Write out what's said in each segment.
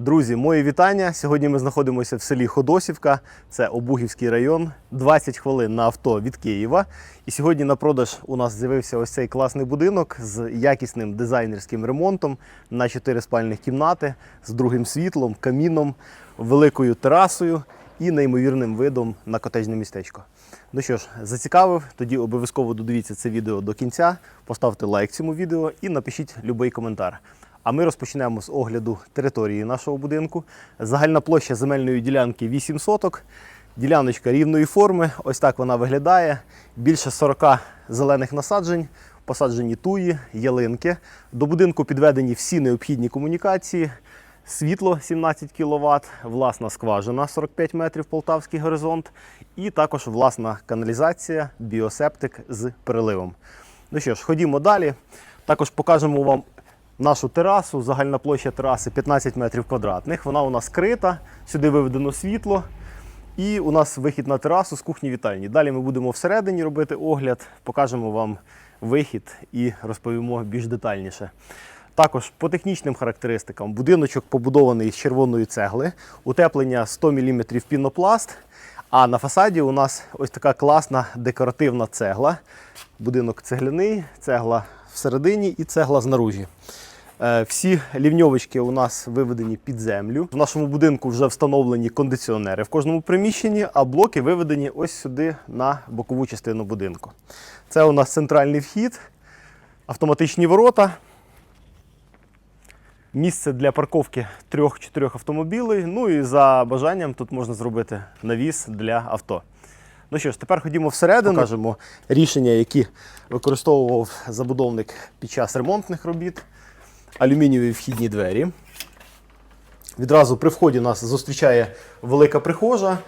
Друзі, мої вітання. Сьогодні ми знаходимося в селі Ходосівка, це Обугівський район, 20 хвилин на авто від Києва. І сьогодні на продаж у нас з'явився ось цей класний будинок з якісним дизайнерським ремонтом на 4 спальних кімнати, з другим світлом, каміном, великою терасою і неймовірним видом на котежне містечко. Ну що ж, зацікавив, тоді обов'язково додивіться це відео до кінця, поставте лайк цьому відео і напишіть будь-який коментар. А ми розпочнемо з огляду території нашого будинку. Загальна площа земельної ділянки 8 соток. Діляночка рівної форми. Ось так вона виглядає. Більше 40 зелених насаджень, посаджені туї, ялинки. До будинку підведені всі необхідні комунікації. Світло 17 кВт, власна скважина 45 метрів Полтавський горизонт, і також власна каналізація, біосептик з переливом. Ну що ж, ходімо далі. Також покажемо вам нашу терасу. Загальна площа тераси 15 метрів квадратних. Вона у нас крита, сюди виведено світло. І у нас вихід на терасу з кухні вітальні. Далі ми будемо всередині робити огляд, покажемо вам вихід і розповімо більш детальніше. Також по технічним характеристикам будиночок побудований з червоної цегли, утеплення 100 мм пінопласт. А на фасаді у нас ось така класна декоративна цегла. Будинок цегляний, цегла всередині і цегла знаружі. Е, Всі лівньовочки у нас виведені під землю. В нашому будинку вже встановлені кондиціонери в кожному приміщенні, а блоки виведені ось сюди на бокову частину будинку. Це у нас центральний вхід, автоматичні ворота. Місце для парковки трьох-чотирьох автомобілей. Ну і за бажанням тут можна зробити навіс для авто. Ну що ж, тепер ходімо всередину. Покажемо рішення, які використовував забудовник під час ремонтних робіт. Алюмінієві вхідні двері. Відразу при вході нас зустрічає велика прихожа.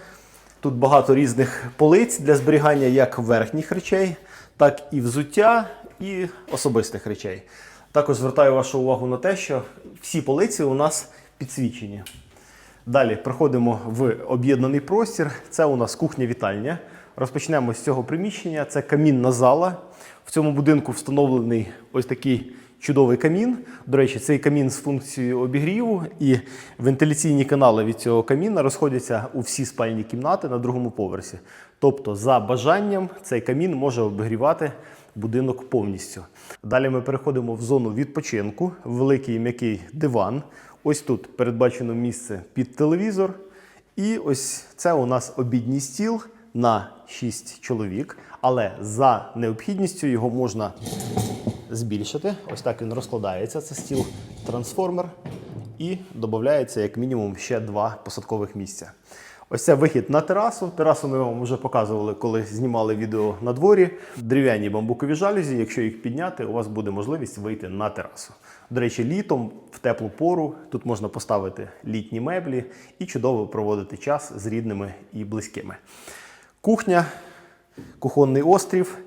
Тут багато різних полиць для зберігання як верхніх речей, так і взуття, і особистих речей. Також звертаю вашу увагу на те, що всі полиці у нас підсвічені. Далі проходимо в об'єднаний простір. Це у нас кухня-вітальня. Розпочнемо з цього приміщення. Це камінна зала. В цьому будинку встановлений ось такий чудовий камін. До речі, цей камін з функцією обігріву і вентиляційні канали від цього каміна розходяться у всі спальні кімнати на другому поверсі. Тобто, за бажанням, цей камін може обігрівати будинок повністю. Далі ми переходимо в зону відпочинку, великий м'який диван. Ось тут передбачено місце під телевізор. І ось це у нас обідній стіл на 6 чоловік, але за необхідністю його можна збільшити. Ось так він розкладається. Це стіл трансформер. І додається як мінімум ще два посадкових місця. Ось це вихід на терасу. Терасу ми вам вже показували, коли знімали відео на дворі. Дерев'яні бамбукові жалюзі. Якщо їх підняти, у вас буде можливість вийти на терасу. До речі, літом в теплу пору тут можна поставити літні меблі і чудово проводити час з рідними і близькими. Кухня, кухонний острів.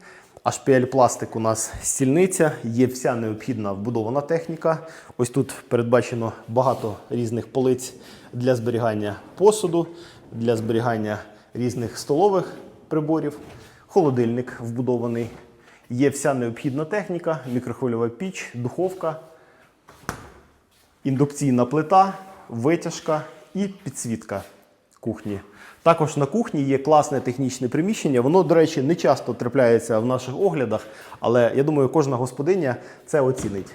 HPL пластик у нас стільниця, є вся необхідна вбудована техніка. Ось тут передбачено багато різних полиць для зберігання посуду, для зберігання різних столових приборів. Холодильник вбудований. Є вся необхідна техніка, мікрохвильова піч, духовка, індукційна плита, витяжка і підсвітка кухні. Також на кухні є класне технічне приміщення. Воно, до речі, не часто трапляється в наших оглядах, але я думаю, кожна господиня це оцінить.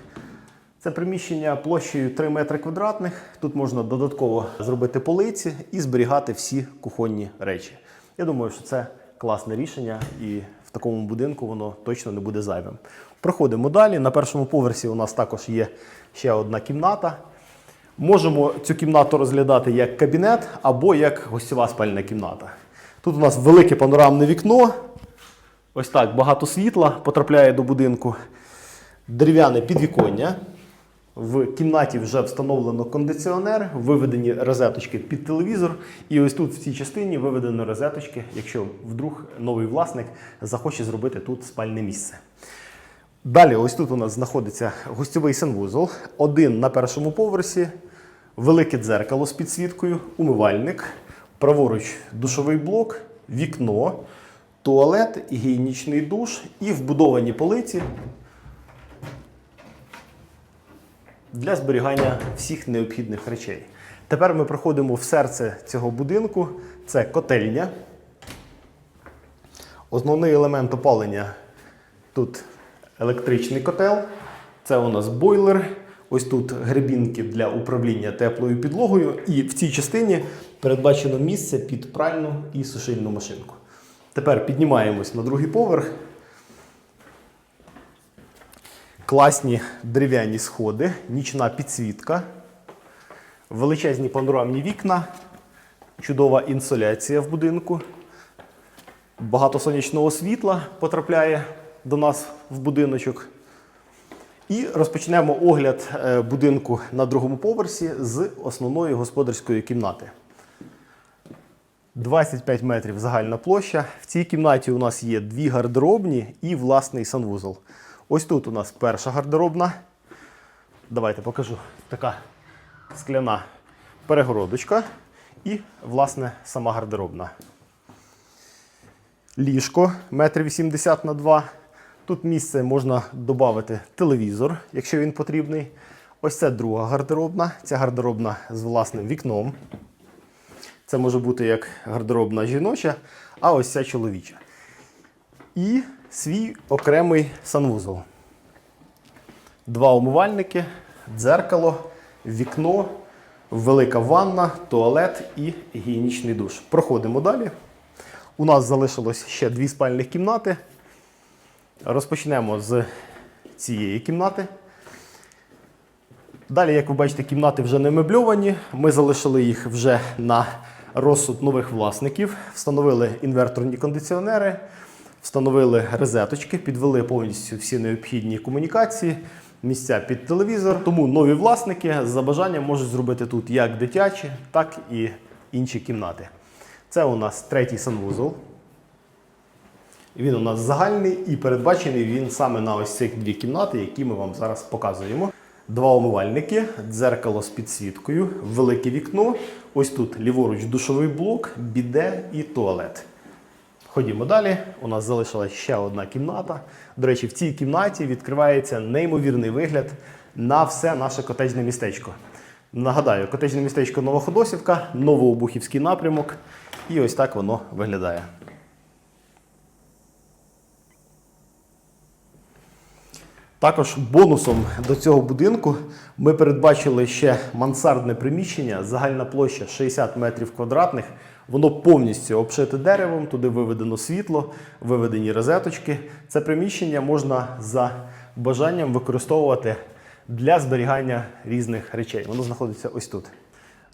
Це приміщення площею 3 метри квадратних. Тут можна додатково зробити полиці і зберігати всі кухонні речі. Я думаю, що це класне рішення, і в такому будинку воно точно не буде зайвим. Проходимо далі. На першому поверсі у нас також є ще одна кімната. Можемо цю кімнату розглядати як кабінет або як гостьова спальна кімната. Тут у нас велике панорамне вікно. Ось так багато світла потрапляє до будинку. Дерев'яне підвіконня. В кімнаті вже встановлено кондиціонер, виведені розеточки під телевізор. І ось тут в цій частині виведено розеточки, якщо вдруг новий власник захоче зробити тут спальне місце. Далі, ось тут у нас знаходиться гостьовий санвузол, один на першому поверсі, велике дзеркало з підсвіткою, умивальник, праворуч душовий блок, вікно, туалет, гігієнічний душ і вбудовані полиці для зберігання всіх необхідних речей. Тепер ми проходимо в серце цього будинку. Це котельня. Основний елемент опалення тут електричний котел. Це у нас бойлер. Ось тут гребінки для управління теплою підлогою. І в цій частині передбачено місце під пральну і сушильну машинку. Тепер піднімаємось на другий поверх. Класні дерев'яні сходи, нічна підсвітка, величезні панорамні вікна, чудова інсоляція в будинку. Багато сонячного світла потрапляє до нас в будиночок. І розпочнемо огляд е, будинку на другому поверсі з основної господарської кімнати. 25 метрів загальна площа. В цій кімнаті у нас є дві гардеробні і власний санвузол. Ось тут у нас перша гардеробна. Давайте покажу. Така скляна перегородочка і, власне, сама гардеробна. Ліжко 1,80 м на 2 Тут місце можна додати телевізор, якщо він потрібний. Ось це друга гардеробна. Ця гардеробна з власним вікном. Це може бути як гардеробна жіноча, а ось ця чоловіча. І свій окремий санвузол. Два умивальники, дзеркало, вікно, велика ванна, туалет і гігієнічний душ. Проходимо далі. У нас залишилось ще дві спальних кімнати. Розпочнемо з цієї кімнати. Далі, як ви бачите, кімнати вже не мебльовані. Ми залишили їх вже на розсуд нових власників, встановили інверторні кондиціонери, встановили розеточки, підвели повністю всі необхідні комунікації, місця під телевізор. Тому нові власники за бажанням можуть зробити тут як дитячі, так і інші кімнати. Це у нас третій санвузол. Він у нас загальний і передбачений він саме на ось цих дві кімнати, які ми вам зараз показуємо. Два умивальники, дзеркало з підсвіткою, велике вікно. Ось тут ліворуч душовий блок, біде і туалет. Ходімо далі. У нас залишилась ще одна кімната. До речі, в цій кімнаті відкривається неймовірний вигляд на все наше котеджне містечко. Нагадаю, котеджне містечко Новоходосівка, Новообухівський напрямок. І ось так воно виглядає. Також бонусом до цього будинку ми передбачили ще мансардне приміщення, загальна площа 60 метрів квадратних. Воно повністю обшите деревом, туди виведено світло, виведені розеточки. Це приміщення можна за бажанням використовувати для зберігання різних речей. Воно знаходиться ось тут.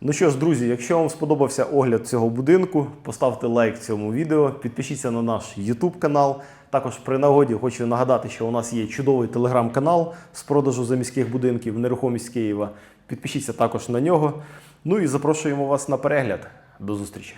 Ну що ж, друзі, якщо вам сподобався огляд цього будинку, поставте лайк цьому відео, підпишіться на наш YouTube канал. Також при нагоді хочу нагадати, що у нас є чудовий телеграм-канал з продажу заміських будинків, нерухомість Києва. Підпишіться також на нього. Ну і запрошуємо вас на перегляд. До зустрічі!